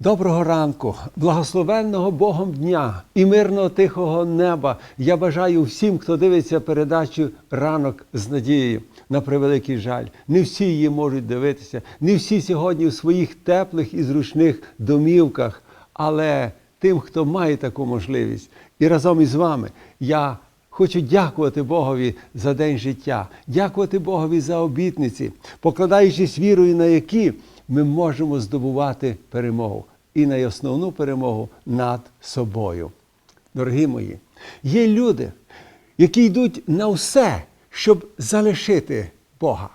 Доброго ранку, благословенного Богом дня і мирного тихого неба. Я бажаю всім, хто дивиться передачу ранок з надією. На превеликий жаль, не всі її можуть дивитися, не всі сьогодні у своїх теплих і зручних домівках. Але тим, хто має таку можливість, і разом із вами я хочу дякувати Богові за день життя, дякувати Богові за обітниці, покладаючись вірою, на які ми можемо здобувати перемогу і найосновну перемогу над собою. Дорогі мої, є люди, які йдуть на все, щоб залишити Бога.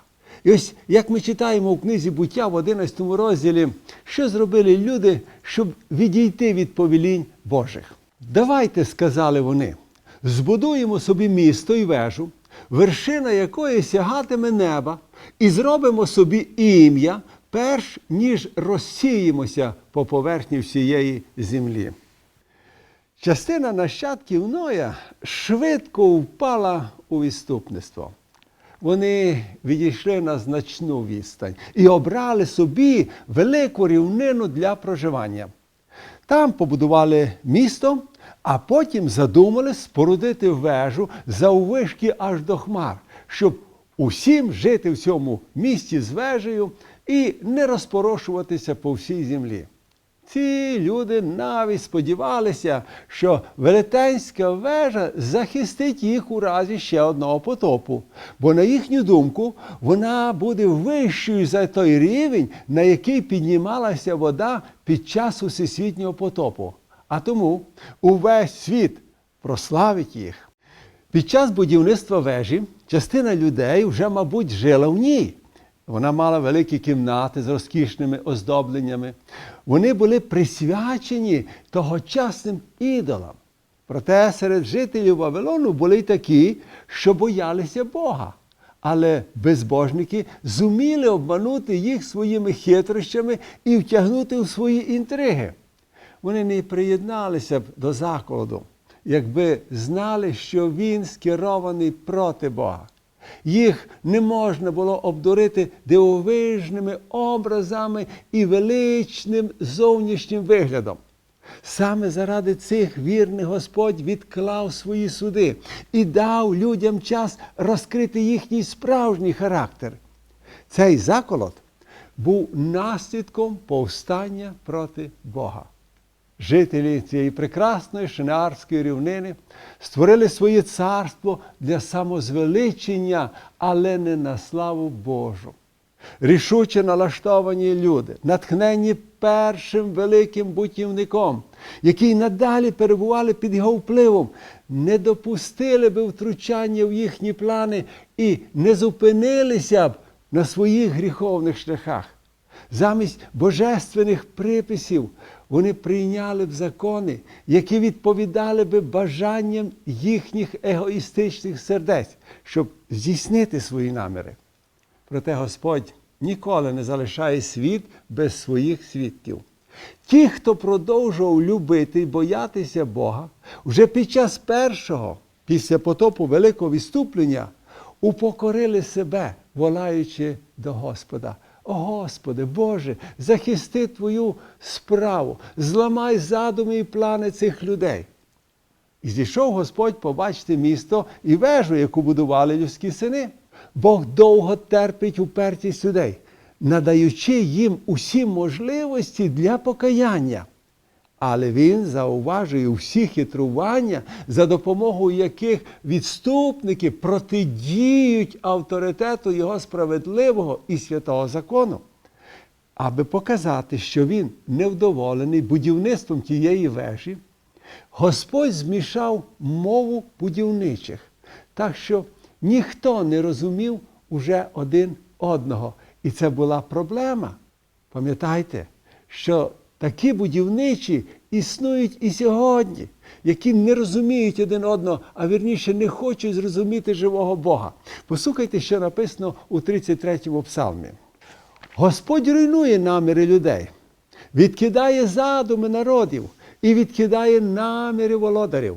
І ось як ми читаємо у книзі буття в 11 розділі, що зробили люди, щоб відійти від повелінь Божих. Давайте, сказали вони, збудуємо собі місто і вежу, вершина якої сягатиме неба, і зробимо собі ім'я, перш ніж розсіємося по поверхні всієї землі. Частина нащадків Ноя швидко впала у відступництво. Вони відійшли на значну відстань і обрали собі велику рівнину для проживання. Там побудували місто, а потім задумали спорудити вежу заввишки аж до хмар, щоб усім жити в цьому місті з вежею і не розпорошуватися по всій землі. Ці люди навіть сподівалися, що велетенська вежа захистить їх у разі ще одного потопу, бо, на їхню думку, вона буде вищою за той рівень, на який піднімалася вода під час усесвітнього потопу. А тому увесь світ прославить їх. Під час будівництва вежі частина людей вже, мабуть, жила в ній. Вона мала великі кімнати з розкішними оздобленнями. Вони були присвячені тогочасним ідолам. Проте серед жителів Вавилону були такі, що боялися Бога. Але безбожники зуміли обманути їх своїми хитрощами і втягнути у свої інтриги. Вони не приєдналися б до закладу, якби знали, що він скерований проти Бога. Їх не можна було обдурити дивовижними образами і величним зовнішнім виглядом. Саме заради цих вірних Господь відклав свої суди і дав людям час розкрити їхній справжній характер. Цей заколот був наслідком повстання проти Бога. Жителі цієї прекрасної шинарської рівнини створили своє царство для самозвеличення, але не на славу Божу. Рішуче налаштовані люди, натхнені першим великим бутівником, які надалі перебували під його впливом, не допустили би втручання в їхні плани і не зупинилися б на своїх гріховних шляхах. Замість божественних приписів вони прийняли б закони, які відповідали би бажанням їхніх егоїстичних сердець, щоб здійснити свої наміри. Проте Господь ніколи не залишає світ без своїх свідків. Ті, хто продовжував любити і боятися Бога, вже під час першого, після потопу великого відступлення, упокорили себе, волаючи до Господа. Господи, Боже, захисти Твою справу, зламай задуми і плани цих людей. І зійшов Господь побачити місто і вежу, яку будували людські сини. Бог довго терпить упертість людей, надаючи їм усі можливості для покаяння. Але він зауважує всі хитрування, за допомогою яких відступники протидіють авторитету його справедливого і святого закону, аби показати, що він невдоволений будівництвом тієї вежі, Господь змішав мову будівничих, так що ніхто не розумів уже один одного. І це була проблема. Пам'ятайте, що такі будівничі існують і сьогодні, які не розуміють один одного, а вірніше не хочуть зрозуміти живого Бога. Послухайте, що написано у 33-му псалмі. Господь руйнує наміри людей, відкидає задуми народів і відкидає наміри володарів.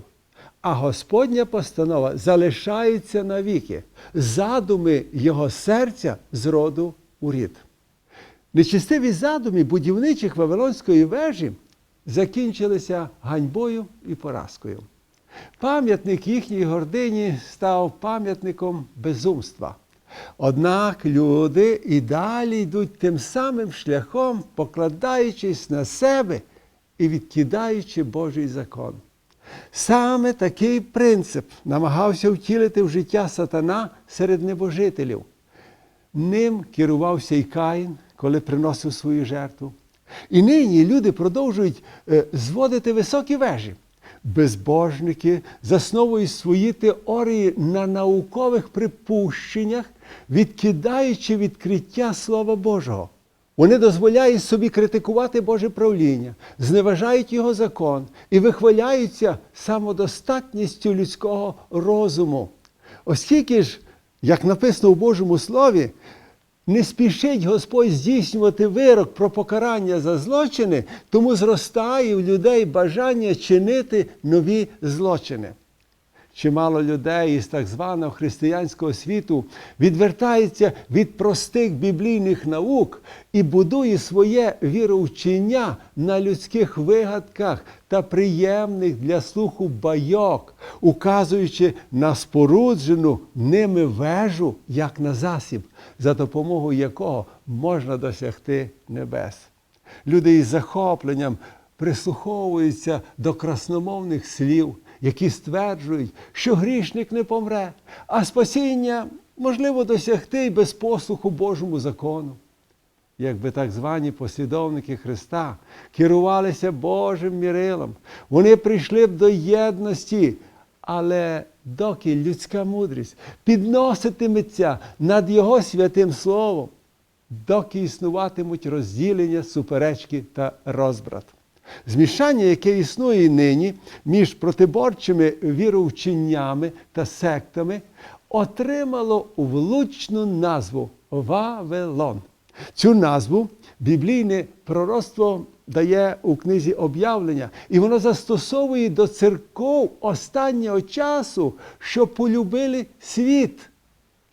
А Господня постанова залишається навіки, задуми його серця з роду у рід. Нечистиві задуми будівничих Вавилонської вежі закінчилися ганьбою і поразкою. Пам'ятник їхньої гордині став пам'ятником безумства. Однак люди і далі йдуть тим самим шляхом, покладаючись на себе і відкидаючи Божий закон. Саме такий принцип намагався втілити в життя сатана серед небожителів. Ним керувався і Каїн, коли приносив свою жертву. І нині люди продовжують е, зводити високі вежі. Безбожники засновують свої теорії на наукових припущеннях, відкидаючи відкриття Слова Божого. Вони дозволяють собі критикувати Боже правління, зневажають його закон і вихваляються самодостатністю людського розуму. Оскільки ж, як написано у Божому Слові, не спішить Господь здійснювати вирок про покарання за злочини, тому зростає у людей бажання чинити нові злочини. Чимало людей із так званого християнського світу відвертається від простих біблійних наук і будує своє віровчення на людських вигадках та приємних для слуху байок, указуючи на споруджену ними вежу як на засіб, за допомогою якого можна досягти небес. Люди із захопленням прислуховуються до красномовних слів, які стверджують, що грішник не помре, а спасіння можливо досягти й без послуху Божому закону. Якби так звані послідовники Христа керувалися Божим мірилом, вони прийшли б до єдності, але доки людська мудрість підноситиметься над Його святим Словом, доки існуватимуть розділення, суперечки та розбрат. Змішання, яке існує нині між протиборчими віровченнями та сектами, отримало влучну назву Вавилон. Цю назву біблійне пророцтво дає у книзі об'явлення, і воно застосовує до церков останнього часу, що полюбили світ.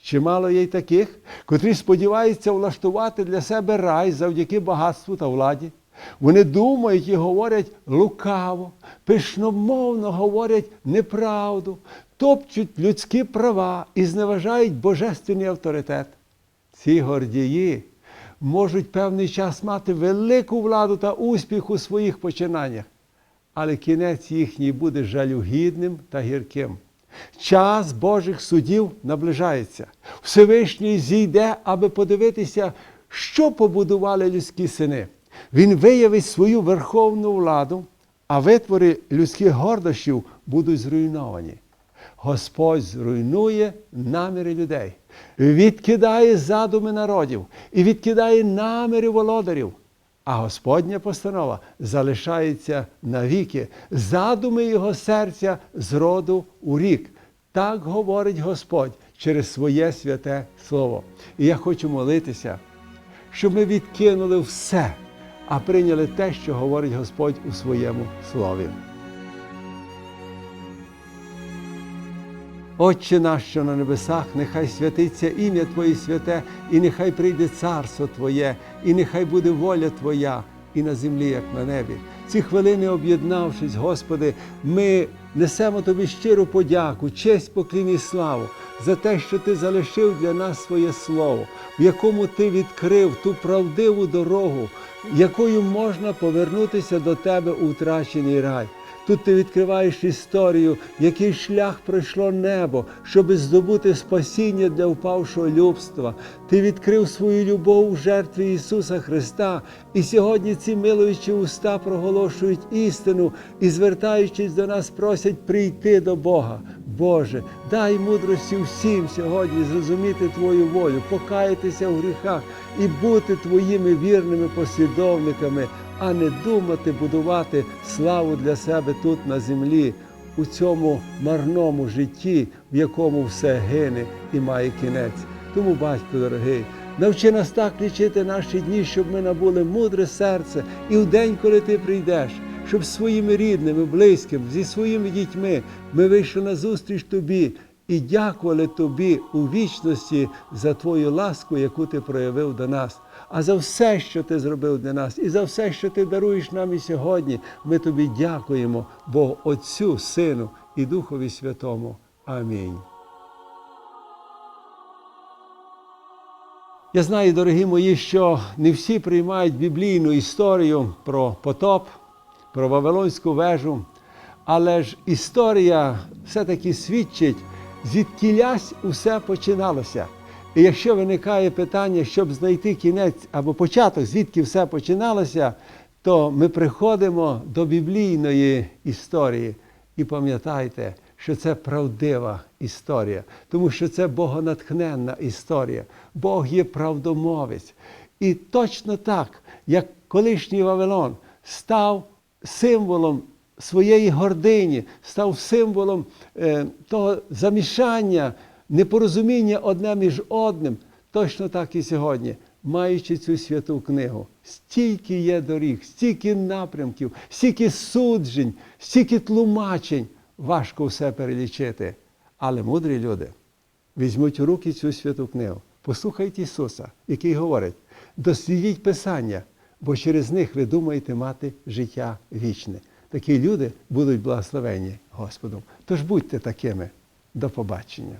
Чимало є й таких, котрі сподіваються влаштувати для себе рай завдяки багатству та владі. Вони думають і говорять лукаво, пишномовно говорять неправду, топчуть людські права і зневажають божественний авторитет. Ці гордії можуть певний час мати велику владу та успіх у своїх починаннях, але кінець їхній буде жалюгідним та гірким. Час Божих судів наближається. Всевишній зійде, аби подивитися, що побудували людські сини. Він виявить свою верховну владу, а витвори людських гордощів будуть зруйновані. Господь зруйнує наміри людей, відкидає задуми народів і відкидає наміри володарів. А Господня постанова залишається навіки, задуми його серця з роду у рік. Так говорить Господь через своє святе Слово. І я хочу молитися, щоб ми відкинули все, а прийняли те, що говорить Господь у своєму слові. Отче наш, що на небесах, нехай святиться ім'я Твоє святе, і нехай прийде царство Твоє, і нехай буде воля Твоя і на землі, як на небі. Ці хвилини, об'єднавшись, Господи, ми несемо Тобі щиру подяку, честь, поклін славу за те, що Ти залишив для нас своє слово, в якому Ти відкрив ту правдиву дорогу, якою можна повернутися до Тебе у втрачений рай. Тут ти відкриваєш історію, який шлях пройшло небо, щоб здобути спасіння для впавшого любства. Ти відкрив свою любов у жертві Ісуса Христа, і сьогодні ці милуючі уста проголошують істину і, звертаючись до нас, просять прийти до Бога. Боже, дай мудрості всім сьогодні зрозуміти Твою волю, покаятися в гріхах і бути Твоїми вірними послідовниками а не думати будувати славу для себе тут на землі, у цьому марному житті, в якому все гине і має кінець. Тому, батько дорогий, навчи нас так лічити наші дні, щоб ми набули мудре серце, і в день, коли ти прийдеш, щоб своїми рідними, близькими, зі своїми дітьми ми вийшли на зустріч тобі і дякували тобі у вічності за твою ласку, яку ти проявив до нас. А за все, що ти зробив для нас, і за все, що ти даруєш нам і сьогодні, ми тобі дякуємо, Богу Отцю, Сину і Духові Святому. Амінь. Я знаю, дорогі мої, що не всі приймають біблійну історію про потоп, про Вавилонську вежу, але ж історія все-таки свідчить, звідкілясь усе починалося. І якщо виникає питання, щоб знайти кінець або початок, звідки все починалося, то ми приходимо до біблійної історії. І пам'ятайте, що це правдива історія, тому що це богонатхненна історія. Бог є правдомовець. І точно так, як колишній Вавилон став символом своєї гордині, став символом е, того замішання, непорозуміння одне між одним, точно так і сьогодні. Маючи цю святу книгу, стільки є доріг, стільки напрямків, стільки суджень, стільки тлумачень, важко все перелічити. Але мудрі люди візьмуть у руки цю святу книгу, послухайте Ісуса, який говорить: дослідіть Писання, бо через них ви думаєте мати життя вічне. Такі люди будуть благословені Господом. Тож будьте такими. До побачення.